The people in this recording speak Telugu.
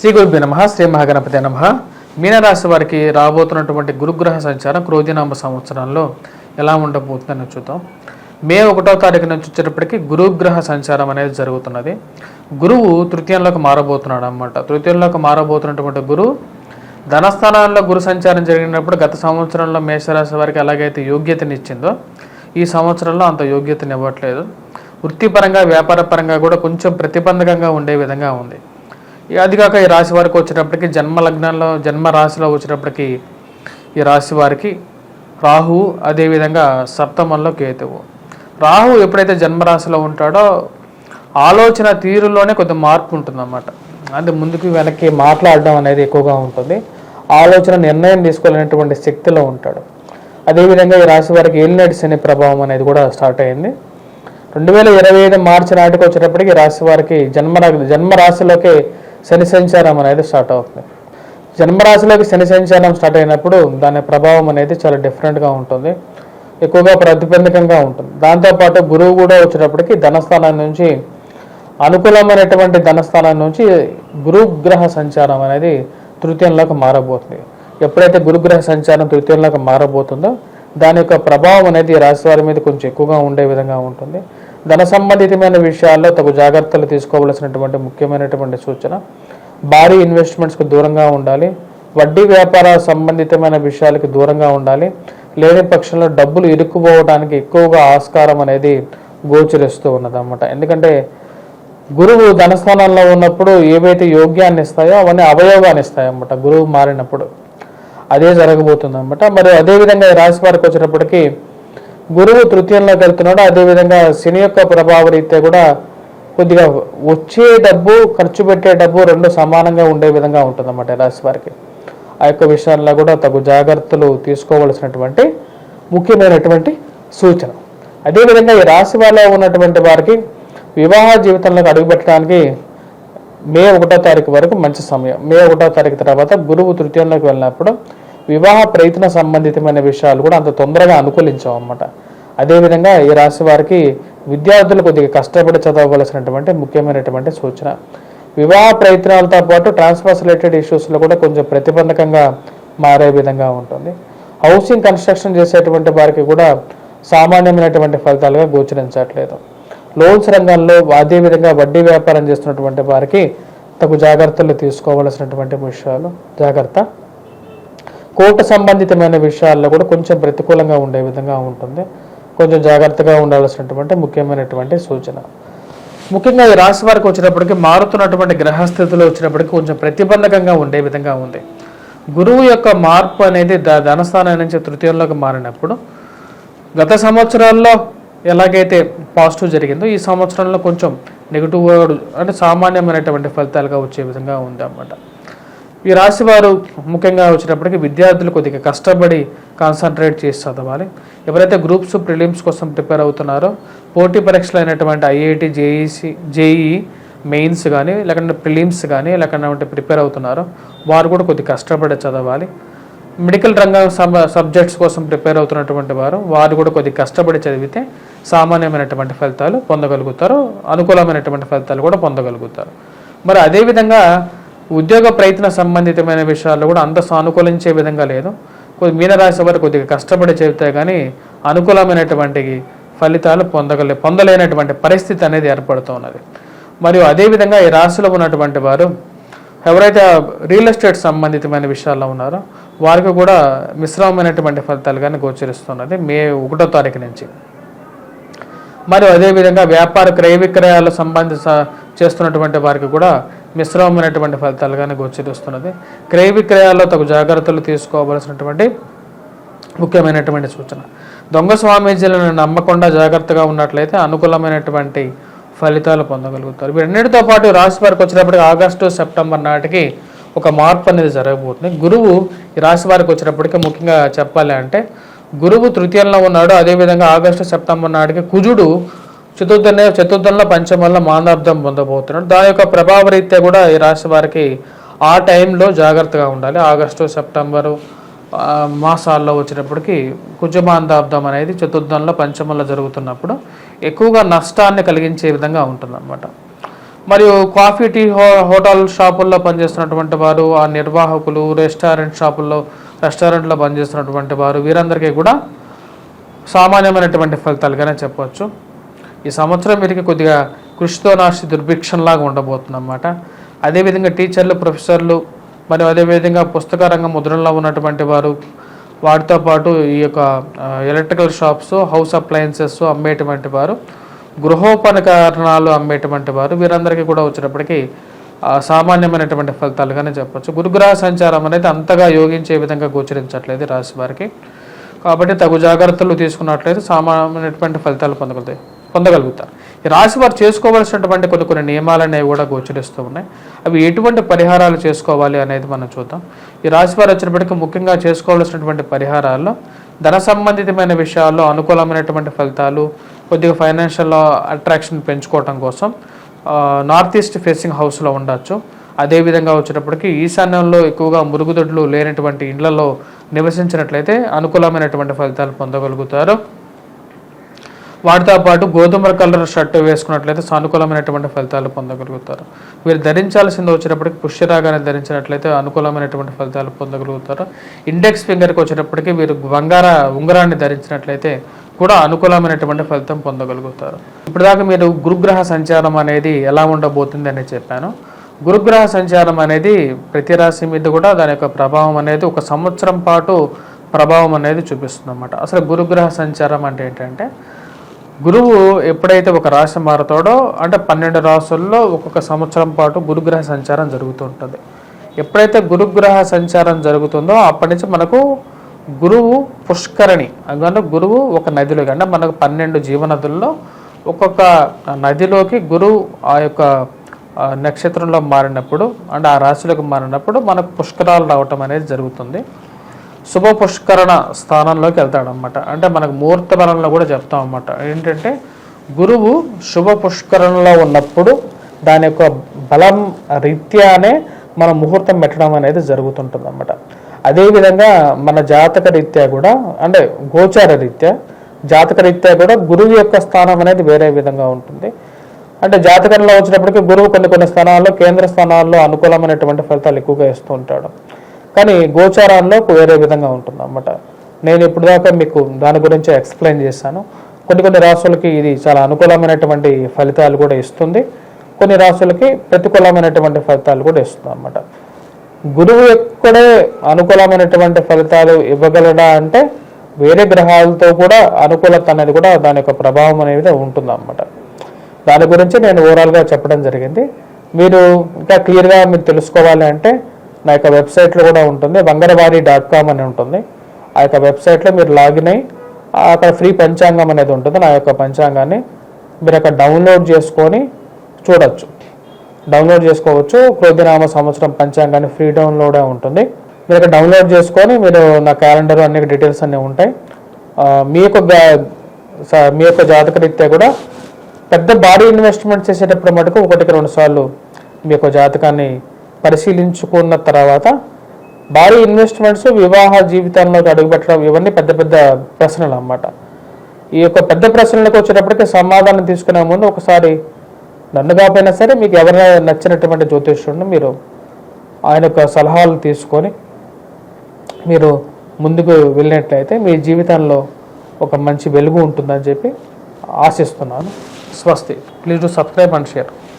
శ్రీ గురుభ్య నమ శ్రీ మహాగణపతి నమ. మీనరాశి వారికి రాబోతున్నటువంటి గురుగ్రహ సంచారం క్రోధినామ సంవత్సరంలో ఎలా ఉండబోతుందని చూద్దాం. మే ఒకటో తారీఖు నుంచి వచ్చేటప్పటికి గురుగ్రహ సంచారం అనేది జరుగుతున్నది. గురువు తృతీయంలోకి మారబోతున్నాడు అనమాట తృతీయంలోకి మారబోతున్నటువంటి గురువు ధనస్థానాల్లో గురు సంచారం జరిగినప్పుడు గత సంవత్సరంలో మేషరాశి వారికి ఎలాగైతే యోగ్యతనిచ్చిందో ఈ సంవత్సరంలో అంత యోగ్యతని ఇవ్వట్లేదు వృత్తిపరంగా వ్యాపార పరంగా కూడా కొంచెం ప్రతిబంధకంగా ఉండే విధంగా ఉంది. అది కాక ఈ రాశి వారికి వచ్చేటప్పటికి జన్మ లగ్నంలో జన్మ రాశిలో వచ్చేటప్పటికి ఈ రాశి వారికి రాహువు అదేవిధంగా సప్తమంలో కేతువు. రాహు ఎప్పుడైతే జన్మరాశిలో ఉంటాడో ఆలోచన తీరులోనే కొంత మార్పు ఉంటుందన్నమాట. అంటే ముందుకు వెనక్కి మాట్లాడడం అనేది ఎక్కువగా ఉంటుంది. ఆలోచన నిర్ణయం తీసుకోలేనటువంటి శక్తిలో ఉంటాడు. అదేవిధంగా ఈ రాశి వారికి ఏలినాటి శని ప్రభావం అనేది కూడా స్టార్ట్ అయింది. రెండు వేల ఇరవై ఐదు మార్చి నాటికి వచ్చేటప్పటికి రాశి వారికి జన్మ జన్మ రాశిలోకి శని సంచారం అనేది స్టార్ట్ అవుతుంది. జన్మరాశిలోకి శని సంచారం స్టార్ట్ అయినప్పుడు దాని ప్రభావం అనేది చాలా డిఫరెంట్గా ఉంటుంది. ఎక్కువగా ప్రతిబంధకంగా ఉంటుంది. దాంతోపాటు గురువు కూడా వచ్చేటప్పటికి ధనస్థానం నుంచి అనుకూలమైనటువంటి ధనస్థానం నుంచి గురుగ్రహ సంచారం అనేది తృతీయంలోకి మారబోతుంది. ఎప్పుడైతే గురుగ్రహ సంచారం తృతీయంలోకి మారబోతుందో దాని యొక్క ప్రభావం అనేది రాశి వారి మీద కొంచెం ఎక్కువగా ఉండే విధంగా ఉంటుంది. ధన సంబంధితమైన విషయాల్లో తగు జాగ్రత్తలు తీసుకోవలసినటువంటి ముఖ్యమైనటువంటి సూచన. భారీ ఇన్వెస్ట్మెంట్స్కి దూరంగా ఉండాలి. వడ్డీ వ్యాపార సంబంధితమైన విషయాలకి దూరంగా ఉండాలి. లేని పక్షంలో డబ్బులు ఇరుక్కుపోవడానికి ఎక్కువగా ఆస్కారం అనేది గోచరిస్తూ ఉన్నదన్నమాట. ఎందుకంటే గురువు ధనస్థానంలో ఉన్నప్పుడు ఏవైతే యోగ్యాన్ని ఇస్తాయో అవన్నీ అవయోగాన్ని ఇస్తాయి అన్నమాట గురువు మారినప్పుడు. అదే జరగబోతుంది అనమాట మరి అదేవిధంగా ఈ రాశి వారికి వచ్చినప్పటికీ గురువు తృతీయంలోకి వెళ్తున్నాడు అదేవిధంగా శని యొక్క ప్రభావ రీత్యా కూడా కొద్దిగా వచ్చే డబ్బు ఖర్చు పెట్టే డబ్బు రెండు సమానంగా ఉండే విధంగా ఉంటుందన్నమాట అన్నమాట రాశి వారికి. ఆ యొక్క విషయాల్లో కూడా తగు జాగ్రత్తలు తీసుకోవలసినటువంటి ముఖ్యమైనటువంటి సూచన. అదేవిధంగా ఈ రాశి వారిలో ఉన్నటువంటి వారికి వివాహ జీవితంలోకి అడుగుపెట్టడానికి మే ఒకటో తారీఖు వరకు మంచి సమయం. మే ఒకటో తారీఖు తర్వాత గురువు తృతీయంలోకి వెళ్ళినప్పుడు వివాహ ప్రయత్న సంబంధితమైన విషయాలు కూడా అంత తొందరగా అనుకూలించాం అన్నమాట. అదేవిధంగా ఈ రాశి వారికి విద్యార్థులు కొద్దిగా కష్టపడి చదవవలసినటువంటి ముఖ్యమైనటువంటి సూచన. వివాహ ప్రయత్నాలతో పాటు ట్రాన్స్ఫర్స్ రిలేటెడ్ ఇష్యూస్లో కూడా కొంచెం ప్రతిబంధకంగా మారే విధంగా ఉంటుంది. హౌసింగ్ కన్స్ట్రక్షన్ చేసేటువంటి వారికి కూడా సామాన్యమైనటువంటి ఫలితాలుగా గోచరించట్లేదు. లోన్స్ రంగంలో అదేవిధంగా వడ్డీ వ్యాపారం చేస్తున్నటువంటి వారికి తగు జాగ్రత్తలు తీసుకోవలసినటువంటి విషయాలు జాగ్రత్త కోర్టు సంబంధితమైన విషయాల్లో కూడా కొంచెం ప్రతికూలంగా ఉండే విధంగా ఉంటుంది. కొంచెం జాగ్రత్తగా ఉండాల్సినటువంటి ముఖ్యమైనటువంటి సూచన. ముఖ్యంగా ఈ రాశి వారికి వచ్చినప్పటికీ మారుతున్నటువంటి గ్రహస్థితిలో వచ్చినప్పటికీ కొంచెం ప్రతిబంధకంగా ఉండే విధంగా ఉంది. గురువు యొక్క మార్పు అనేది ధనస్థానం నుంచి తృతీయంలోకి మారినప్పుడు గత సంవత్సరాల్లో ఎలాగైతే పాజిటివ్ జరిగిందో ఈ సంవత్సరంలో కొంచెం నెగిటివ్ అంటే సామాన్యమైనటువంటి ఫలితాలుగా వచ్చే విధంగా ఉంది అన్నమాట ఈ రాశి వారు ముఖ్యంగా వచ్చినప్పటికీ విద్యార్థులు కొద్దిగా కష్టపడి కాన్సన్ట్రేట్ చేసి చదవాలి. ఎవరైతే గ్రూప్స్ ప్రిలిమ్స్ కోసం ప్రిపేర్ అవుతున్నారో పోటీ పరీక్షలు అయినటువంటి ఐఐటి జేఈసి జేఈ మెయిన్స్ కానీ లేకుంటే ప్రిలిమ్స్ కానీ లేకుంటే ప్రిపేర్ అవుతున్నారో వారు కూడా కొద్దిగా కష్టపడి చదవాలి. మెడికల్ రంగం సబ్జెక్ట్స్ కోసం ప్రిపేర్ అవుతున్నటువంటి వారు వారు కూడా కొద్దిగా కష్టపడి చదివితే సామాన్యమైనటువంటి ఫలితాలు పొందగలుగుతారు అనుకూలమైనటువంటి ఫలితాలు కూడా పొందగలుగుతారు. మరి అదేవిధంగా ఉద్యోగ ప్రయత్న సంబంధితమైన విషయాల్లో కూడా అంత సానుకూలించే విధంగా లేదు. కొద్ది మీనరాశి వారు కొద్దిగా కష్టపడి చెబితే కానీ అనుకూలమైనటువంటి ఫలితాలు పొందగలే పొందలేనటువంటి పరిస్థితి అనేది ఏర్పడుతూ ఉన్నది. మరియు అదేవిధంగా ఈ రాశిలో ఉన్నటువంటి వారు ఎవరైతే రియల్ ఎస్టేట్ సంబంధితమైన విషయాల్లో ఉన్నారో వారికి కూడా మిశ్రమమైనటువంటి ఫలితాలు కానీ గోచరిస్తున్నది మే ఒకటో తారీఖు నుంచి. మరియు అదేవిధంగా వ్యాపార క్రయ విక్రయాలు సంబంధి చేస్తున్నటువంటి వారికి కూడా మిశ్రమమైనటువంటి ఫలితాలుగానే గోచరిస్తున్నది క్రయ విక్రయాల్లో తగు జాగ్రత్తలు తీసుకోవాల్సినటువంటి ముఖ్యమైనటువంటి సూచన. దొంగ స్వామీజీలను నమ్మకుండా జాగ్రత్తగా ఉన్నట్లయితే అనుకూలమైనటువంటి ఫలితాలు పొందగలుగుతారు. వీటన్నిటితో పాటు రాశి వారికి వచ్చినప్పటికి ఆగస్టు సెప్టెంబర్ నాటికి ఒక మార్పు అనేది జరగబోతుంది. గురువు ఈ రాశి వారికి వచ్చినప్పటికీ ముఖ్యంగా చెప్పాలి అంటే గురువు తృతీయంలో ఉన్నాడు. అదేవిధంగా ఆగస్టు సెప్టెంబర్ నాటికి కుజుడు చతుర్థనే చతుర్థంలో పంచమంలో మానార్థం పొందబోతున్నాడు. దాని యొక్క ప్రభావరీత్యా కూడా ఈ రాశి వారికి ఆ టైంలో జాగ్రత్తగా ఉండాలి. ఆగస్టు సెప్టెంబరు మాసాల్లో వచ్చినప్పటికి కుజమాందాబ్దం అనేది చతుర్థంలో పంచమంలో జరుగుతున్నప్పుడు ఎక్కువగా నష్టాన్ని కలిగించే విధంగా ఉంటుందన్నమాట. మరియు కాఫీ టీ హో హోటల్ షాపుల్లో పనిచేస్తున్నటువంటి వారు ఆ నిర్వాహకులు రెస్టారెంట్ షాపుల్లో రెస్టారెంట్లో పనిచేస్తున్నటువంటి వారు వీరందరికీ కూడా సామాన్యమైనటువంటి ఫలితాలుగానే చెప్పవచ్చు. ఈ సంవత్సరం వీరికి కొద్దిగా కృషితో నాశి దుర్భిక్షంలాగా ఉండబోతుంది అన్నమాట అదేవిధంగా టీచర్లు ప్రొఫెసర్లు మరియు అదేవిధంగా పుస్తక రంగం ముద్రణలో ఉన్నటువంటి వారు వాటితో పాటు ఈ యొక్క ఎలక్ట్రికల్ షాప్స్ హౌస్ అప్లయన్సెస్ అమ్మేటువంటి వారు గృహోపకరణాలు అమ్మేటువంటి వారు వీరందరికీ కూడా వచ్చినప్పటికీ సామాన్యమైనటువంటి ఫలితాలుగానే చెప్పచ్చు. గురుగ్రహ సంచారం అనేది అంతగా యోగించే విధంగా గోచరించట్లేదు రాశి వారికి. కాబట్టి తగు జాగ్రత్తలు తీసుకున్నట్లయితే సామాన్యమైనటువంటి ఫలితాలు పొందగలుగుతాయి. పొందగలుగుతారు. ఈ రాశి వారు చేసుకోవాల్సినటువంటి కొన్ని కొన్ని నియమాలు అనేవి కూడా గోచరిస్తూ ఉన్నాయి. అవి ఎటువంటి పరిహారాలు చేసుకోవాలి అనేది మనం చూద్దాం. ఈ రాశి వారు వచ్చినప్పటికీ ముఖ్యంగా చేసుకోవాల్సినటువంటి పరిహారాల్లో ధన సంబంధితమైన విషయాల్లో అనుకూలమైనటువంటి ఫలితాలు కొద్దిగా ఫైనాన్షియల్ అట్రాక్షన్ పెంచుకోవటం కోసం నార్త్ ఈస్ట్ ఫేసింగ్ హౌస్లో ఉండొచ్చు. అదేవిధంగా వచ్చేటప్పటికి ఈశాన్యంలో ఎక్కువగా మురుగుదొడ్లు లేనటువంటి ఇండ్లలో నివసించినట్లయితే అనుకూలమైనటువంటి ఫలితాలు పొందగలుగుతారు. వాటితో పాటు గోధుమ కలర్ షర్ట్ వేసుకున్నట్లయితే సానుకూలమైనటువంటి ఫలితాలు పొందగలుగుతారు. మీరు ధరించాల్సింది వచ్చినప్పటికి పుష్యరాగాన్ని ధరించినట్లయితే అనుకూలమైనటువంటి ఫలితాలు పొందగలుగుతారు. ఇండెక్స్ ఫింగర్కి వచ్చేటప్పటికి మీరు బంగార ఉంగరాన్ని ధరించినట్లయితే కూడా అనుకూలమైనటువంటి ఫలితం పొందగలుగుతారు. ఇప్పటిదాకా మీరు గురుగ్రహ సంచారం అనేది ఎలా ఉండబోతుంది అని చెప్పాను. గురుగ్రహ సంచారం అనేది ప్రతి రాశి మీద కూడా దాని యొక్క ప్రభావం అనేది ఒక సంవత్సరం పాటు ప్రభావం అనేది చూపిస్తుంది అన్నమాట అసలు గురుగ్రహ సంచారం అంటే ఏంటంటే గురువు ఎప్పుడైతే ఒక రాశి మారుతాడో అంటే పన్నెండు రాసుల్లో ఒక్కొక్క సంవత్సరం పాటు గురుగ్రహ సంచారం జరుగుతూ ఉంటుంది ఎప్పుడైతే గురుగ్రహ సంచారం జరుగుతుందో అప్పటి నుంచి మనకు గురువు పుష్కరణి అందువల్ల గురువు ఒక నదిలో అంటే మనకు పన్నెండు జీవనదుల్లో ఒక్కొక్క నదిలోకి గురువు ఆ యొక్క నక్షత్రంలో మారినప్పుడు అంటే ఆ రాశిలోకి మారినప్పుడు మనకు పుష్కరాలు రావటం అనేది జరుగుతుంది. శుభ పుష్కరణ స్థానంలోకి వెళ్తాడనమాట అంటే మనకు ముహూర్త బలంలో కూడా చెప్తాం అన్నమాట ఏంటంటే గురువు శుభ పుష్కరణలో ఉన్నప్పుడు దాని యొక్క బలం రీత్యానే మన ముహూర్తం పెట్టడం అనేది జరుగుతుంటుంది అనమాట అదేవిధంగా మన జాతక రీత్యా కూడా అంటే గోచార రీత్యా జాతక రీత్యా కూడా గురువు యొక్క స్థానం అనేది వేరే విధంగా ఉంటుంది. అంటే జాతకంలో వచ్చినప్పటికీ గురువు కొన్ని కొన్ని స్థానాల్లో కేంద్ర స్థానాల్లో అనుకూలమైనటువంటి ఫలితాలు ఎక్కువగా ఇస్తూ ఉంటాడు. కానీ గోచారాల్లో వేరే విధంగా ఉంటుంది అన్నమాట నేను ఇప్పుడు దాకా మీకు దాని గురించి ఎక్స్ప్లెయిన్ చేశాను. కొన్ని కొన్ని రాష్ట్రాలకి ఇది చాలా అనుకూలమైనటువంటి ఫలితాలు కూడా ఇస్తుంది. కొన్ని రాష్ట్రాలకి ప్రతికూలమైనటువంటి ఫలితాలు కూడా ఇస్తుంది అన్నమాట గురువు ఎక్కడే అనుకూలమైనటువంటి ఫలితాలు ఇవ్వగలడా అంటే వేరే గ్రహాలతో కూడా అనుకూలత అనేది కూడా దాని యొక్క ప్రభావం అనేది ఉంటుంది అన్నమాట దాని గురించి నేను ఓవరాల్గా చెప్పడం జరిగింది. మీరు ఇంకా క్లియర్గా మీరు తెలుసుకోవాలి అంటే నా యొక్క వెబ్సైట్లో కూడా ఉంటుంది. వంగరవారి డాట్ కామ్ అని ఉంటుంది. ఆ యొక్క వెబ్సైట్లో మీరు లాగిన్ అయ్యి అక్కడ ఫ్రీ పంచాంగం అనేది ఉంటుంది. నా యొక్క పంచాంగాన్ని మీరు అక్కడ డౌన్లోడ్ చేసుకొని చూడొచ్చు. డౌన్లోడ్ చేసుకోవచ్చు. క్రోధినామ సంవత్సరం పంచాంగాన్ని ఫ్రీ డౌన్లోడే ఉంటుంది. మీరు అక్కడ డౌన్లోడ్ చేసుకొని మీరు నా క్యాలెండర్ అన్ని డీటెయిల్స్ అన్నీ ఉంటాయి. మీ యొక్క స- మీ యొక్క జాతక రీత్యా కూడా పెద్ద భారీ ఇన్వెస్ట్మెంట్ చేసేటప్పుడు మటుకు ఒకటికి రెండు సార్లు మీ యొక్క జాతకాన్ని పరిశీలించుకున్న తర్వాత భారీ ఇన్వెస్ట్మెంట్స్ వివాహ జీవితంలోకి అడుగుపెట్టడం ఇవన్నీ పెద్ద పెద్ద ప్రశ్నలు అన్నమాట. ఈ యొక్క పెద్ద ప్రశ్నలకు వచ్చేటప్పటికి సమాధానం తీసుకునే ముందు ఒకసారి నన్ను కాకపోయినా సరే మీకు ఎవరైనా నచ్చినటువంటి జ్యోతిష్యుడిని మీరు ఆయన యొక్క సలహాలు తీసుకొని మీరు ముందుకు వెళ్ళినట్లయితే మీ జీవితంలో ఒక మంచి వెలుగు ఉంటుందని చెప్పి ఆశిస్తున్నాను. స్వస్తి. Please to subscribe and share.